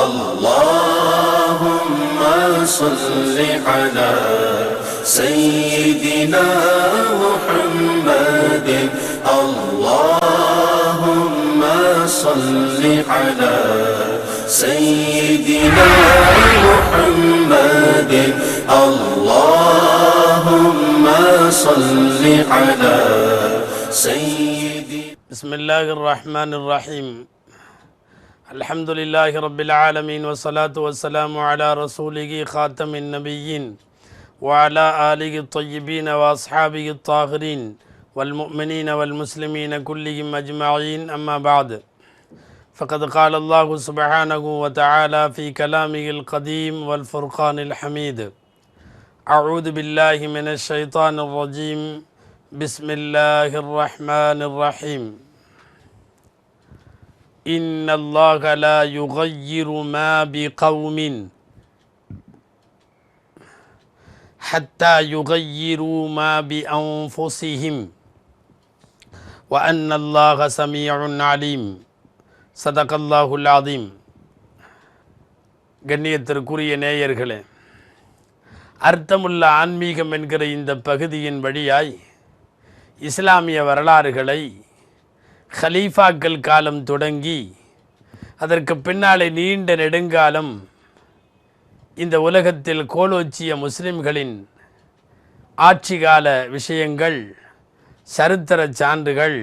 اللهم صل على سيدنا محمد. اللهم صل على سيدنا محمد. اللهم صل على سيدنا بسم الله الرحمن الرحيم. الحمد لله رب العالمين والصلاة والسلام على رسوله خاتم النبيين وعلى آله الطيبين وأصحابه الطاهرين والمؤمنين والمسلمين كلهم أجمعين أما بعد فقد قال الله سبحانه وتعالى في كلامه القديم والفرقان الحميد أعوذ بالله من الشيطان الرجيم بسم الله الرحمن الرحيم إن الله لا يغير ما بقوم حتى يغيروا ما بأنفسهم وأن الله سميع عليم صدق الله العظيم கண்ணியத்திற்குரிய நேயர்களே அர்த்தமுள்ள ஆன்மீகம் என்கிற இந்த பகுதியின் வழியாய் இஸ்லாமிய வரலாறுகளை ஹலீஃபாக்கள் காலம் தொடங்கி அதற்கு பின்னாலே நீண்ட நெடுங்காலம் இந்த உலகத்தில் கோலோச்சிய முஸ்லிம்களின் ஆட்சிகால விஷயங்கள் சரித்திர சான்றுகள்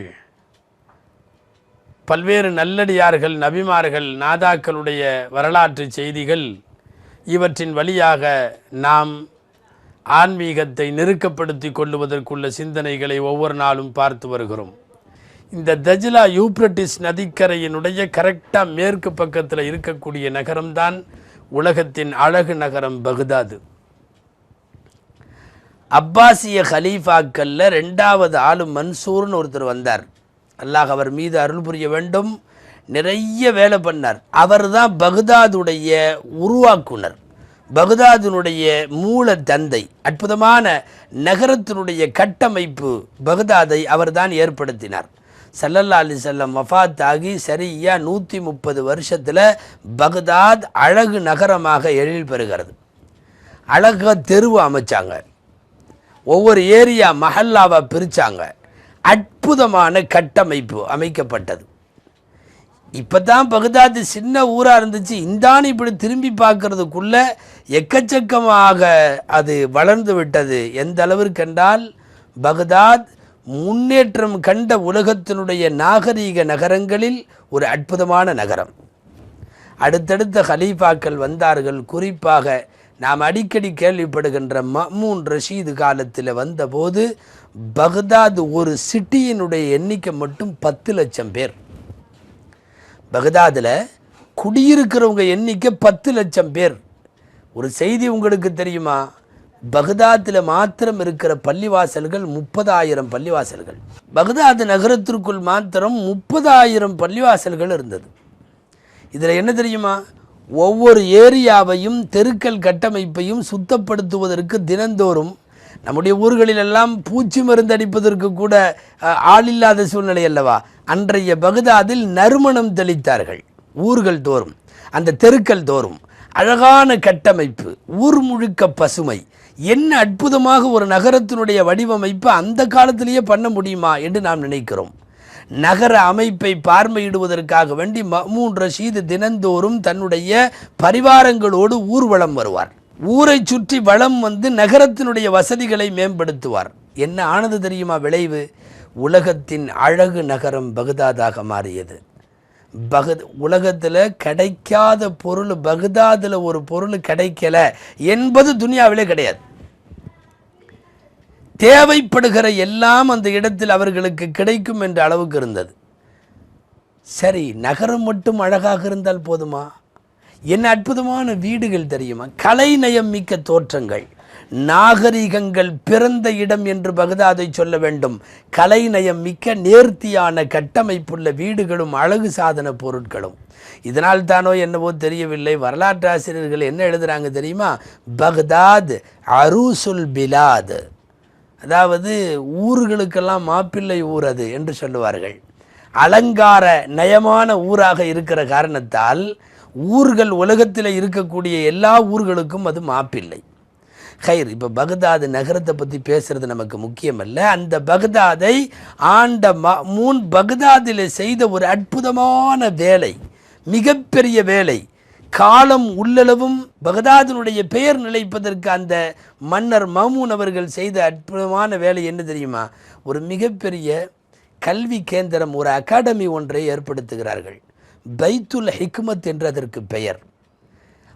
பல்வேறு நல்லடியார்கள் நபிமார்கள் நாதாக்களுடைய வரலாற்று செய்திகள் இவற்றின் வழியாக நாம் ஆன்மீகத்தை நெருக்கப்படுத்தி கொள்ளுவதற்குள்ள சிந்தனைகளை ஒவ்வொரு நாளும் பார்த்து வருகிறோம். இந்த தஜ்லா யூப்ரட்டிஸ் நதிக்கரையினுடைய கரெக்டாக மேற்கு பக்கத்தில் இருக்கக்கூடிய நகரம்தான் உலகத்தின் அழகு நகரம் பகுதாது. அப்பாசிய ஹலீஃபாக்கல்ல ரெண்டாவது ஆளு மன்சூர்னு ஒருத்தர் வந்தார். அல்லாஹ் அவர் மீது அருள் புரிய வேண்டும். நிறைய வேலை பண்ணார். அவர் தான் பகுதாதுடைய உருவாக்குனர். பகுதாதினுடைய மூல தந்தை அற்புதமான நகரத்தினுடைய கட்டமைப்பு பகுதாதை அவர்தான் ஏற்படுத்தினார். சல்லல்லா அலி செல்லம் வஃத் ஆகி நூற்றி முப்பது வருஷத்தில் பக்தாத் அழகு நகரமாக எழில் பெறுகிறது. அழகாக தெருவு அமைச்சாங்க. ஒவ்வொரு ஏரியா மஹல்லாவை பிரித்தாங்க அற்புதமான கட்டமைப்பு அமைக்கப்பட்டது. இப்போ தான் பகுதாது சின்ன ஊராக இருந்துச்சு. இந்தான்னு இப்படி திரும்பி பார்க்கறதுக்குள்ள எக்கச்சக்கமாக அது வளர்ந்து விட்டது. எந்த அளவிற்கு என்றால் பகுதாத் முன்னேற்றம் கண்ட உலகத்தினுடைய நாகரீக நகரங்களில் ஒரு அற்புதமான நகரம். அடுத்தடுத்த ஹலீஃபாக்கள் வந்தார்கள். குறிப்பாக நாம் அடிக்கடி கேள்விப்படுகின்ற மமூன் ரஷீது காலத்தில் வந்தபோது பக்தாத் ஒரு சிட்டியினுடைய எண்ணிக்கை மட்டும் பத்து லட்சம் பேர். பக்தாதில் குடியிருக்கிறவங்க எண்ணிக்கை பத்து லட்சம் பேர். ஒரு செய்தி உங்களுக்கு தெரியுமா? பகதாத்தில் மாத்திரம் இருக்கிற பள்ளிவாசல்கள் முப்பதாயிரம் பள்ளிவாசல்கள். பகதாத் நகரத்திற்குள் மாத்திரம் முப்பதாயிரம் பள்ளிவாசல்கள் இருந்தது. இதில் என்ன தெரியுமா? ஒவ்வொரு ஏரியாவையும் தெருக்கள் கட்டமைப்பையும் சுத்தப்படுத்துவதற்கு தினந்தோறும் நம்முடைய ஊர்களிலெல்லாம் பூச்சி மருந்து அடிப்பதற்கு கூட ஆளில்லாத ஆள் இல்லாத சூழ்நிலை அல்லவா? அன்றைய பகுதாதில் நறுமணம் தெளித்தார்கள் ஊர்கள் தோறும் அந்த தெருக்கள் தோறும். அழகான கட்டமைப்பு ஊர் முழுக்க பசுமை என்ன அற்புதமாக ஒரு நகரத்தினுடைய வடிவமைப்பு அந்த காலத்திலேயே பண்ண முடியுமா என்று நாம் நினைக்கிறோம். நகர அமைப்பை பார்வையிடுவதற்காக வேண்டி மூன்று ரஷீது தினந்தோறும் தன்னுடைய பரிவாரங்களோடு ஊர்வலம் வருவார். ஊரை சுற்றி வளம் வந்து நகரத்தினுடைய வசதிகளை மேம்படுத்துவார். என்ன ஆனது தெரியுமா விளைவு? உலகத்தின் அழகு நகரம் பகுதாதாக மாறியது. பகுத் உலகத்தில் கிடைக்காத பொருள் பகுதாதில் ஒரு பொருள் கிடைக்கல என்பது துனியாவிலே கிடையாது. தேவைப்படுகிற எல்லாம் அந்த இடத்தில் அவர்களுக்கு கிடைக்கும் என்ற அளவுக்கு இருந்தது. சரி நகரம் மட்டும் அழகாக இருந்தால் போதுமா? என்ன அற்புதமான வீடுகள் தெரியுமா? கலைநயம் மிக்க தோற்றங்கள். நாகரிகங்கள் பிறந்த இடம் என்று பகதாதை சொல்ல வேண்டும். கலைநயம் மிக்க நேர்த்தியான கட்டமைப்புள்ள வீடுகளும் அழகு சாதன பொருட்களும். இதனால் தானோ என்னவோ தெரியவில்லை. வரலாற்று ஆசிரியர்கள் என்ன எழுதுறாங்க தெரியுமா? பக்தாத் அரூசுல் பிலாது. அதாவது ஊர்களுக்கெல்லாம் மாப்பிள்ளை ஊர் அது என்று சொல்லுவார்கள். அலங்கார நயமான ஊராக இருக்கிற காரணத்தால் ஊர்கள் உலகத்தில் இருக்கக்கூடிய எல்லா ஊர்களுக்கும் அது மாப்பிள்ளை. ஹைர் இப்போ பகதாது நகரத்தை பற்றி பேசுறது நமக்கு முக்கியமல்ல. அந்த பகதாதை ஆண்ட ம மூன் பகதாதில் செய்த ஒரு அற்புதமான வேலை மிகப்பெரிய வேலை. காலம் உள்ளளவும் பகதாதினுடைய பெயர் நிலைப்பதற்கு அந்த மன்னர் மமூன் அவர்கள் செய்த அற்புதமான வேலை என்ன தெரியுமா? ஒரு மிகப்பெரிய கல்வி கேந்திரம் ஒரு அகாடமி ஒன்றை ஏற்படுத்துகிறார்கள். பைத்துல் ஹிக்மத் என்று அதற்கு பெயர்.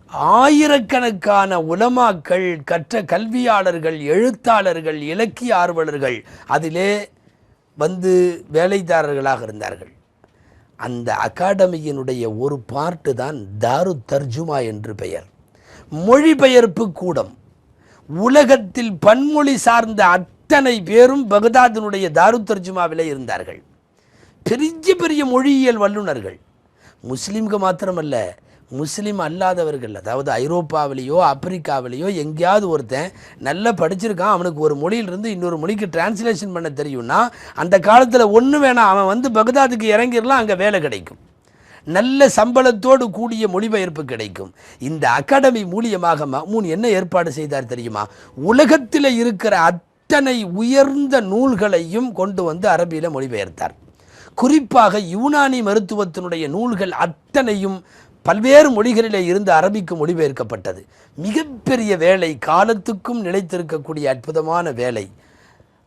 ஆயிரக்கணக்கான உலமாக்கள் கற்ற கல்வியாளர்கள் எழுத்தாளர்கள் இலக்கிய ஆர்வலர்கள் அதிலே வந்து வேலைதாரர்களாக இருந்தார்கள். அந்த அகாடமியினுடைய ஒரு பார்ட்டு தான் தாரு தர்ஜுமா என்று பெயர். மொழிபெயர்ப்பு கூடம். உலகத்தில் பன்மொழி சார்ந்த அத்தனை பேரும் பகதாதினுடைய தாரு தர்ஜுமாவிலே இருந்தார்கள். பெரிய பெரிய மொழியியல் வல்லுநர்கள். முஸ்லீம்க்கு மாத்திரமல்ல முஸ்லீம் அல்லாதவர்கள் அதாவது ஐரோப்பாவிலேயோ ஆப்பிரிக்காவிலேயோ எங்கேயாவது ஒருத்தன் நல்லா படிச்சிருக்கான் அவனுக்கு ஒரு மொழியிலிருந்து இன்னொரு மொழிக்கு டிரான்ஸ்லேஷன் பண்ண தெரியும்னா அந்த காலத்தில் ஒன்று வேணாம் அவன் வந்து பகதாதுக்கு இறங்கிடலாம் அங்கே வேலை கிடைக்கும். நல்ல சம்பளத்தோடு கூடிய மொழிபெயர்ப்பு கிடைக்கும். இந்த அகாடமி மூலியமாக மமூன் என்ன ஏற்பாடு செய்தார் தெரியுமா? உலகத்தில் இருக்கிற அத்தனை உயர்ந்த நூல்களையும் கொண்டு வந்து அரபியில் மொழிபெயர்த்தார். குறிப்பாக யூனானி மருத்துவத்தினுடைய நூல்கள் அத்தனையும் பல்வேறு மொழிகளிலே இருந்து அரபிக்கு மொழிபெயர்க்கப்பட்டது. மிகப்பெரிய வேலை காலத்துக்கும் நிலைத்திருக்கக்கூடிய அற்புதமான வேலை.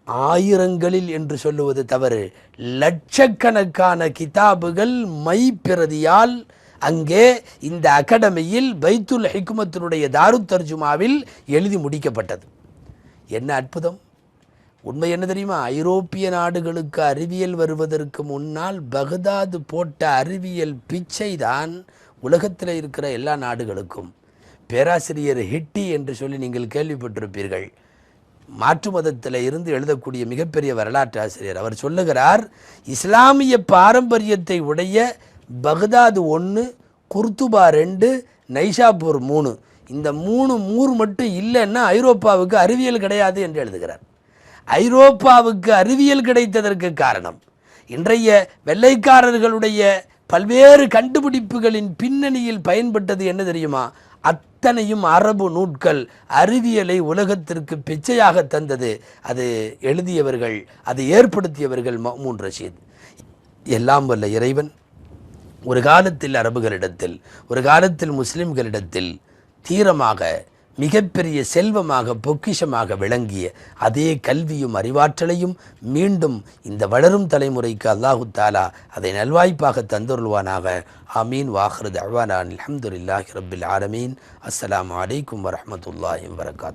ஆயிரங்களில் என்று சொல்லுவது தவறு. லட்சக்கணக்கான கிதாபுகள் மைப்பிரதியால் அங்கே இந்த அகாடமியில் பைத்துல் ஹிக்மத்தினுடைய தாரு தர்ஜுமாவில் எழுதி முடிக்கப்பட்டது. என்ன அற்புதம்! உண்மை என்ன தெரியுமா? ஐரோப்பிய நாடுகளுக்கு அறிவியல் வருவதற்கு முன்னால் பகதாது போட்ட அறிவியல் பிச்சை தான் உலகத்தில் இருக்கிற எல்லா நாடுகளுக்கும் பேராசிரியர் ஹிட்டி என்று சொல்லி நீங்கள் கேள்விப்பட்டிருப்பீர்கள். மாற்று மதத்தில் இருந்து எழுதக்கூடிய மிகப்பெரிய வரலாற்று ஆசிரியர். அவர் சொல்லுகிறார் இஸ்லாமிய பாரம்பரியத்தை உடைய பகதாது ஒன்று குர்துபா ரெண்டு நைஷாப்பூர் மூணு. இந்த மூணு மூர் மட்டும் இல்லைன்னா ஐரோப்பாவுக்கு அறிவியல் கிடையாது என்று எழுதுகிறார். ஐரோப்பாவுக்கு அறிவியல் கிடைத்ததற்கு காரணம் இன்றைய வெள்ளைக்காரர்களுடைய பல்வேறு கண்டுபிடிப்புகளின் பின்னணியில் பயன்பட்டது என்ன தெரியுமா? அத்தனையும் அரபு நூட்கள் அறிவியலை உலகத்திற்கு பிச்சையாக தந்தது. அது எழுதியவர்கள் அதை ஏற்படுத்தியவர்கள் மஹ்மூன் ரஷீத். எல்லாம் வல்ல இறைவன். ஒரு காலத்தில் அரபுகளிடத்தில் ஒரு காலத்தில் முஸ்லிம்களிடத்தில் தீரமாக மிகப்பெரிய செல்வமாக பொக்கிஷமாக விளங்கிய அதே கல்வியும் அறிவாற்றலையும் மீண்டும் இந்த வளரும் தலைமுறைக்கு அல்லாஹு தாலா அதை நல்வாய்ப்பாக தந்துருள்வானாக. ஆமீன். வாஹ்ரத் அஹ்வானான் அலமதுல்லாஹி ரபில் ஆலமீன். அஸ்லாம் வலைக்கம் வரமத்துல்லாஹி வரகாத்